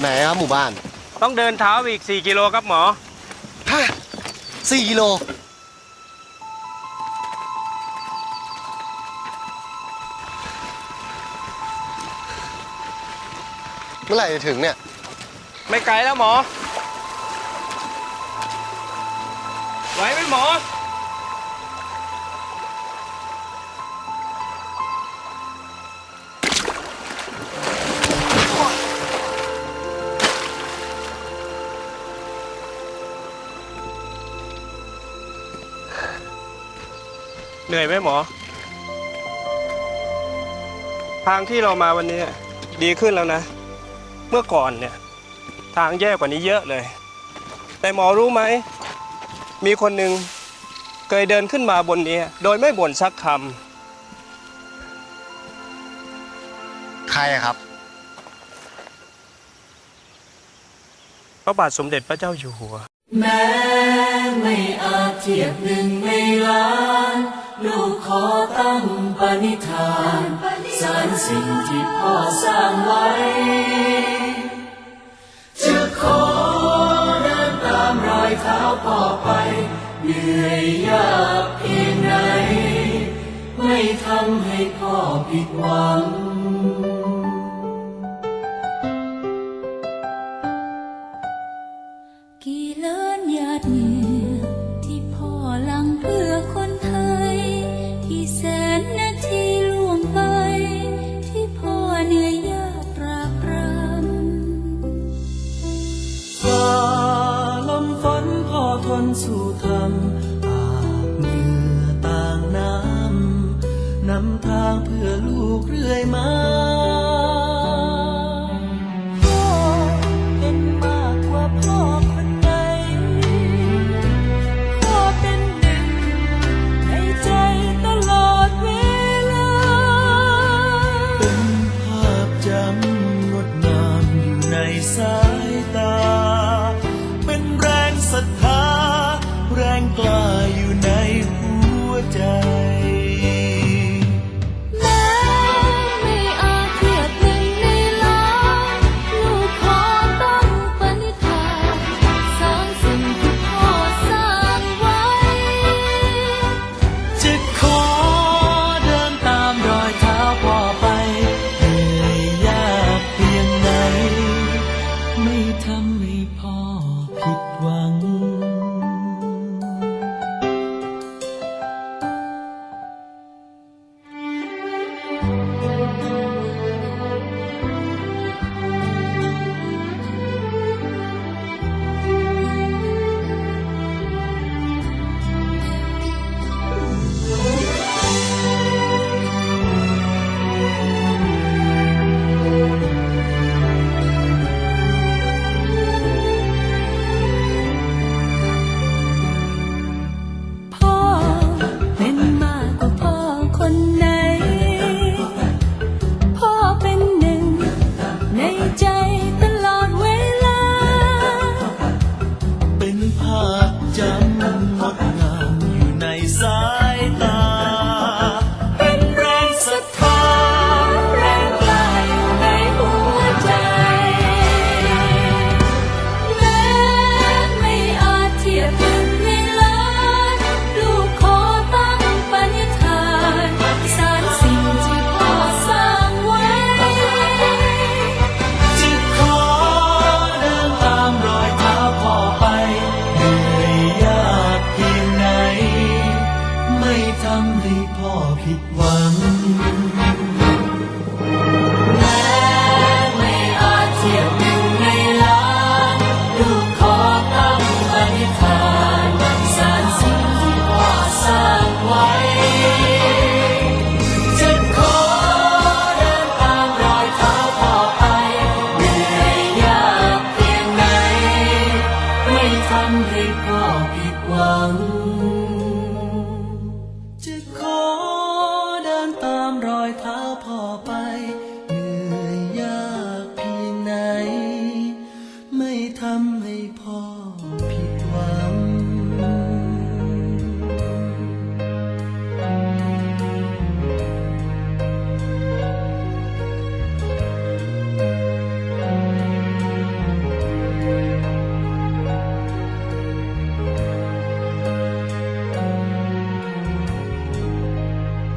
ไหนครับหมู่บ้านต้องเดินเท้าไปอีก 4 กิโลครับหมอ ฮะสี่กิโล เมื่อไหร่จะถึงเนี่ย ไม่ไกลแล้วหมอ ไหวไหมหมอ เหนื่อยไหมหมอ ทางที่เรามาวันนี้ดีขึ้นแล้วนะ เมื่อก่อนเนี่ย ทางแย่กว่านี้เยอะเลย แต่หมอรู้ไหม มีคนหนึ่งเคยเดินขึ้นมาบนนี้ โดยไม่บ่นสักคใครอะครับำพระบาทสมเด็จพระเจ้าอยู่หัว แม้ไม่อาจเทียบหนึ่งในล้าน ลูกขอตั้งปณิธานสารสิ่งที่พ่อสร้างไว้ จะขอเดินตามรอยเท้าพ่อไป เหนื่อยยากเพียงไหนไม่ทำให้พ่อผิดหวัง สู่ธรรมอาบเหงื่อต่างน้ำนำทางเพื่อลูกเรื่อยมา อยเท้าพ่อไป